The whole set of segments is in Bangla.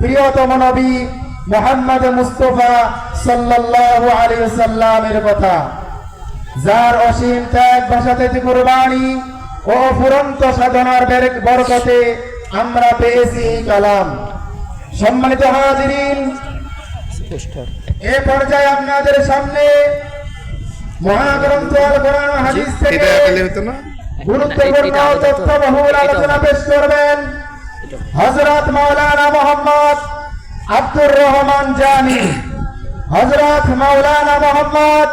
প্রিয়তম নবী মোহাম্মদ মুস্তফা সাল্লাল্লাহু আলাইহি সাল্লামের কথা। যার অসীম ত্যাগ ভাষাতে কোরবানি ও ফুরন্ত সাধনার বের- বরকতে আমরা পেয়েছি কালাম। সম্মানিত হাজিরিন এ পর্যায়ে আপনাদের সামনে মহাগ্রন্থ আল কোরআন ও হাদিস থেকে গুরুত্বপূর্ণ তথ্যবহুল আলোচনা পেশ করবেন। হযরত মাওলানা মোহাম্মদ আব্দুর রহমান জামি। হযরত মাওলানা মোহাম্মদ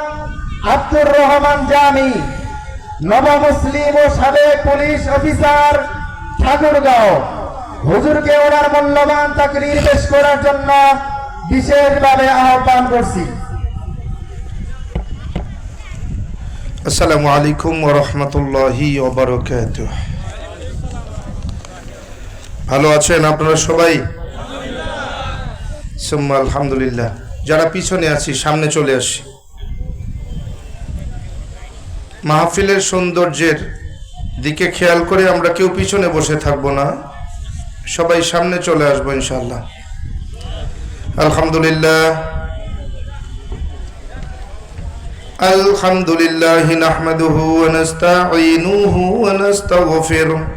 আব্দুর রহমান জামি নব মুসলিম ও সাবেক পুলিশ অফিসার ঠাকুরগাঁও। হুজুরকে ওনার মূল্যবান তাকরির পেশ করার জন্য বিশেষভাবে আহ্বান করছি। আসসালামু আলাইকুম ওয়া রাহমাতুল্লাহি ওয়া বারাকাতুহু। ভালো আছেন আপনারা সবাই? আলহামদুলিল্লাহ। যারা পিছনে আছি, সামনে চলে আসি। মাহফিলের সৌন্দর্যের দিকে খেয়াল করে আমরা কেউ পিছনে বসে থাকব না। সবাই সামনে চলে আসব ইনশাল্লাহ আলহামদুলিল্লাহ। আলহামদুলিল্লাহ নাহমাদুহু ওয়া হু ওয়া নাস্তাগফিরুহু।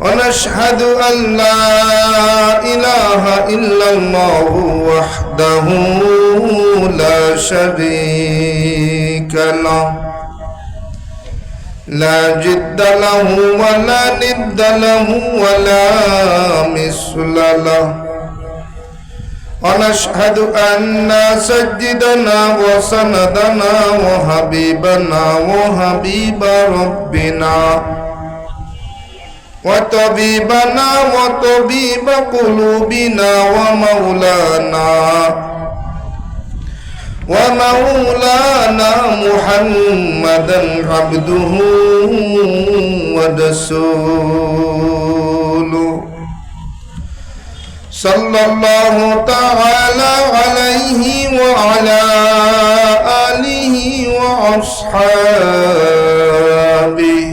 ونشهد أن لا إله إلا الله وحده لا شريك له لا جد له ولا ند له ولا مثل له ونشهد أن سجدنا وسندنا وحبيبنا وحبيب ربنا وطبيبنا وطبيب قلوبنا ومولانا ومولانا محمدا عبده ورسوله صلى الله تعالى عليه وعلى آله وأصحابه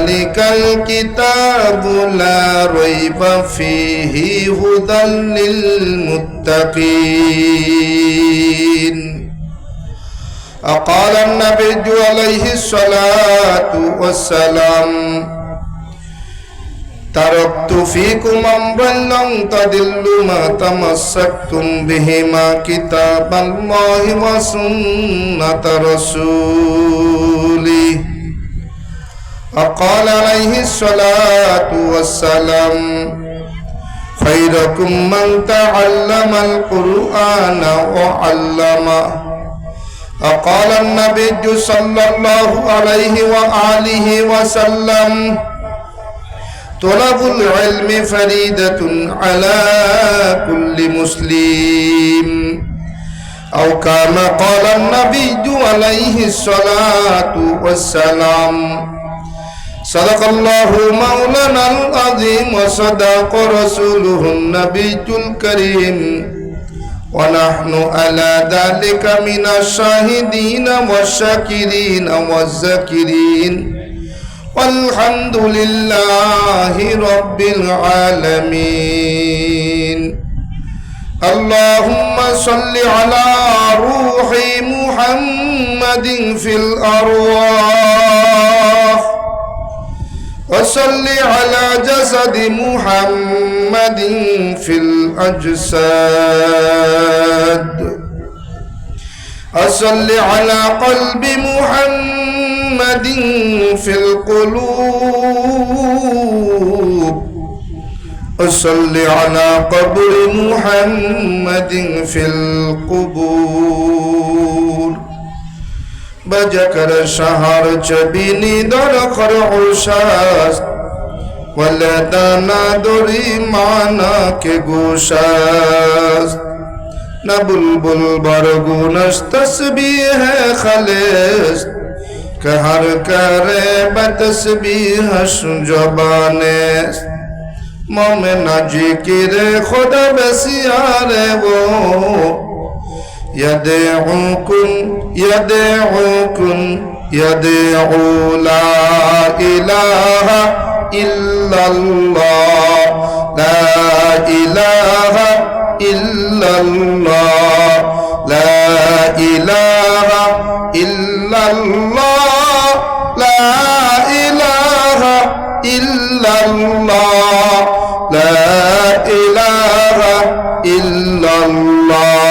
ذلك الكتاب لا ريب فيه هدى للمتقين أقال النبي عليه الصلاة والسلام تركت فيكم أمرا لن تضلوا ما تمسكتم بهما كتاب الله وسنة رسوله وقال عليه الصلاة والسلام. خيركم من تعلم القرآن وعلمه. وقال النبي صلى الله عليه وآله وسلم طلب العلم فريدة على كل مسلم. أو كما قال النبي عليه الصلاة والسلام صدق الله مولانا العظيم وصدق رسوله النبي الكريم ونحن على ذلك من الشاهدين والشاكرين والذاكرين والحمد لله رب العالمين اللهم صل على روح محمد في الأرواح وصل على جسد محمد في الأجساد. أصل على قلب محمد في القلوب. أصل على قبر محمد في القبور. بجكر شهر جبيني در خرع شاست ولدانا دوري معنا كغوشاست نبلبل برگونش تسبیح خلص که هر کاره به تسبیحش جبانست مومن جکر خدا بسیاره و يدعوكم يدعوكم يدعو لا إله إلا الله لا إله إلا الله لا إله إلا الله لا إله إلا الله لا إله إلا الله.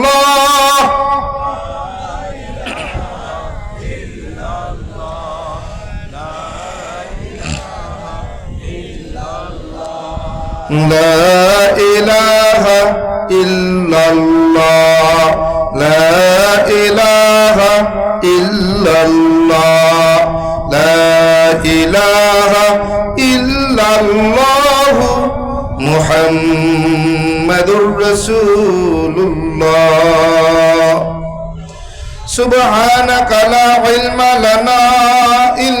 لا إله إلا الله. لا إله إلا الله. لا إله إلا الله. محمد رسول الله. سبحانك لا علم لنا إلا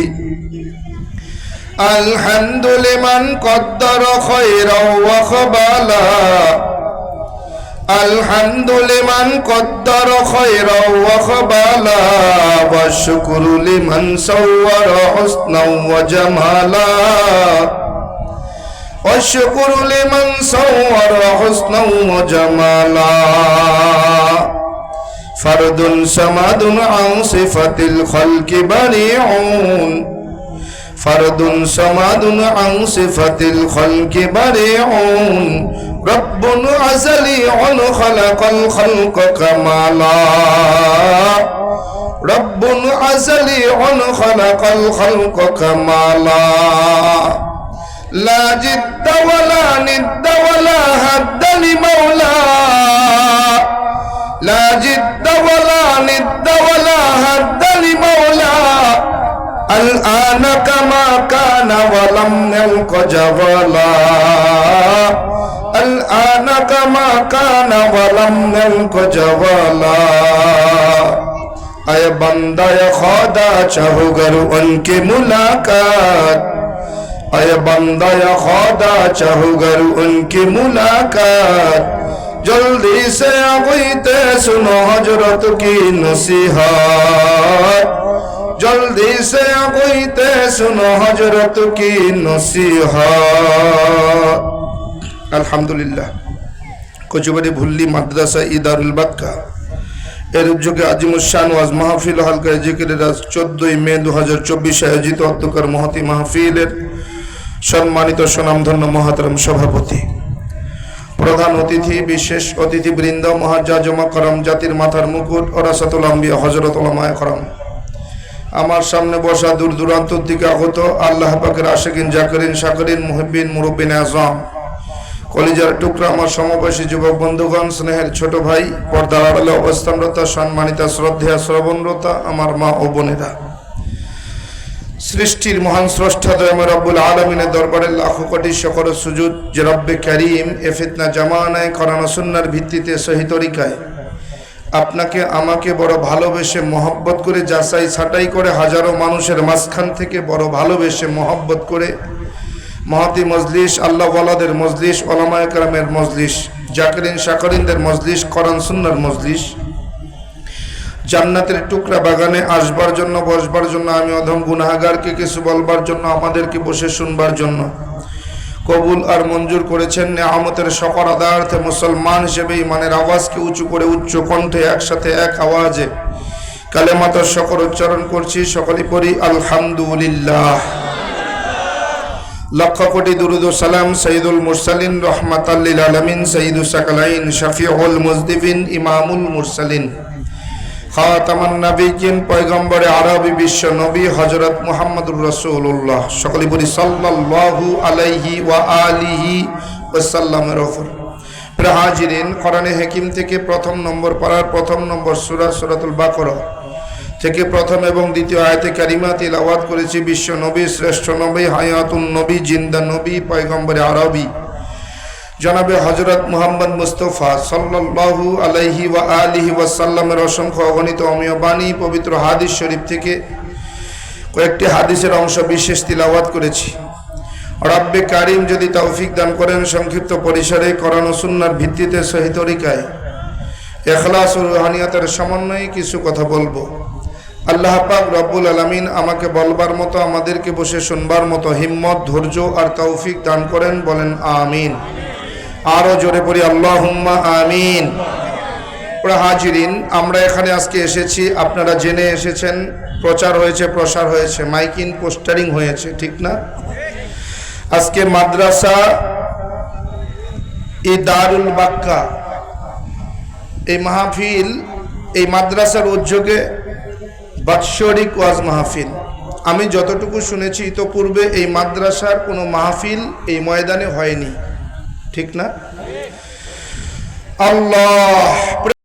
الحمد لمن قدر خيرا وخبالا الحمد لمن قدر خيرا وخبالا والشكر لمن صور حسنا وجمالا والشكر لمن صور حسنا وجمالا فرد سمد عن صفة الخلق بريعون فرد صمد عن صفة الخلق بريعون رب أزلي خلق الخلق كمالا رب أزلي خلق الخلق كمالا لا جد ولا ند ولا هد لمولا لا جد ولا ند ولا هد لمولا الآن كما كان ولم يلق جوالا الآن كما كان ولم يلق جوالا اے بندہ خدا چاہو گر ان کی ملاقات اے بندہ خدا چاہو گر ان کی ملاقات جلدی سے آگئی تے سنو حجرت کی نصیحات জলদি সে কইতে শুনো হজরত কি নসিহ আলহামদুলিল্লাহ। কচুবাড়ি ভুল্লি মাদ্রাসা ইদারুল বাক্কা এর উদ্যোগে আজিমুসান ওয়াজ মাহফিল হালকা জিকিরের আজ চোদ্দই মে দু হাজার চব্বিশে আয়োজিত অধ্যকার মহতি মাহফিলের সম্মানিত সুনামধন্য মহাতরম সভাপতি। প্রধান অতিথি, বিশেষ অতিথিবৃন্দ মহাজাজমা করম জাতির মাথার মুকুট, ওরাসাতুল আম্বিয়া হজরত ওলামায় করম আমার সামনে বসা দূর দূরান্ত থেকে আগত আল্লাহ পাকের আশেকিন, জাকরিন, শাকরিন মুহিবিন মুরব্বিন, আজম। কলিজার টুকরা আমার সমবয়সী যুবক বন্ধুগণ, স্নেহের ছোট ভাই, পর্দার আড়ালে অবস্থানরত, সম্মানিতা, শ্রদ্ধেয়া, শ্রবণরতা আমার মা ও বোনেরা। সৃষ্টির মহান স্রষ্টা দয়াময় রব্বুল আলমিনের দরবারে লাখো কোটি শকর সুজুদ যে রব্বে করিম, এ ফিতনা জামানায় করানো সুন্নার ভিত্তিতে, সহি তরিকায় আপনাকে, আমাকে বড় ভালোবেসে মহব্বত করে, যাচাই ছাটাই করে, হাজারো মানুষের মাঝখান থেকে বড় ভালোবেসে মহব্বত করে, মহাতি মজলিস, আল্লাহ ওয়ালাদের মজলিস ওলামায় কালামের মজলিস, জাকরিন শাকরিনদের মজলিস করান সুন্নার মজলিস। জান্নাতের টুকরা বাগানে আসবার জন্য, বসবার জন্য, আমি অধম গুনাহাগারকে কিছু বলবার জন্য, আমাদেরকে বসে শুনবার জন্য। কবুল আর মঞ্জুর করেছেন নেহামতের শকর আদার্থে মুসলমান হিসেবে ইমানের আওয়াজকে উঁচু করে উচ্চ কণ্ঠে একসাথে এক আওয়াজে কালেমাতার শকর উচ্চারণ করছি, সকলেই পড়ি, আলহামদুলিল্লাহ। লক্ষ কোটি দুরুদ সালাম সঈদুল মুরসালিন রহমাত আলমিন সঈদুল সাকালাইন শফিউল মুজদিবিন ইমামুল মুরসালিন। বিশ্ব নবী হজরত সকলে বলি আলাইহি ওয়া আলিহি হাকিম থেকে প্রথম নম্বর পাড়ার প্রথম নম্বর সূরা, সূরাতুল বাকর থেকে প্রথম এবং দ্বিতীয় আয়াতে কারিমা তিলাওয়াত করেছি বিশ্ব নবী, শ্রেষ্ঠ নবী, হায়াতুন নবী, জিন্দা নবী, পয়গম্বরে আরবি। জনাবে হজরত মুহাম্মদ মুস্তফা সাল্লাল্লাহু আলাইহি ওয়া আলিহি ওয়াসাল্লামের অসংখ্য অগণিত অমীয় বাণী, পবিত্র হাদিস শরীফ থেকে কয়েকটি হাদিসের অংশ বিশেষ তিলাওয়াত করেছি। রব্বে কারিম যদি তৌফিক দান করেন সংক্ষিপ্ত পরিসরে করানো সুন্নার ভিত্তিতে সহি তরিকায়, এখলাস ও রুহানিয়াতের সমন্বয়ে কিছু কথা বলব। আল্লাহ পাক রব্বুল আলমিন আমাকে বলবার মতো, আমাদেরকে বসে শুনবার মতো হিম্মত, ধৈর্য আর তৌফিক দান করেন, বলেন আমিন। আরও জোরে পড়ি আল্লাহ হুম্মা আমিন হাজিরিন, আমরা এখানে আজকে এসেছি, আপনারা জেনে এসেছেন, প্রচার হয়েছে, প্রসার হয়েছে, মাইকিং, পোস্টারিং হয়েছে, ঠিক না? আজকে মাদ্রাসা ই দারুল বাক্কা, এই মাহফিল, এই মাদ্রাসার উদ্যোগে বাৎসরিক ওয়াজ মাহফিল। আমি যতটুকু শুনেছি, ইতোপূর্বে এই মাদ্রাসার কোনো মাহফিল এই ময়দানে হয়নি। ঠিক না? আল্লাহ!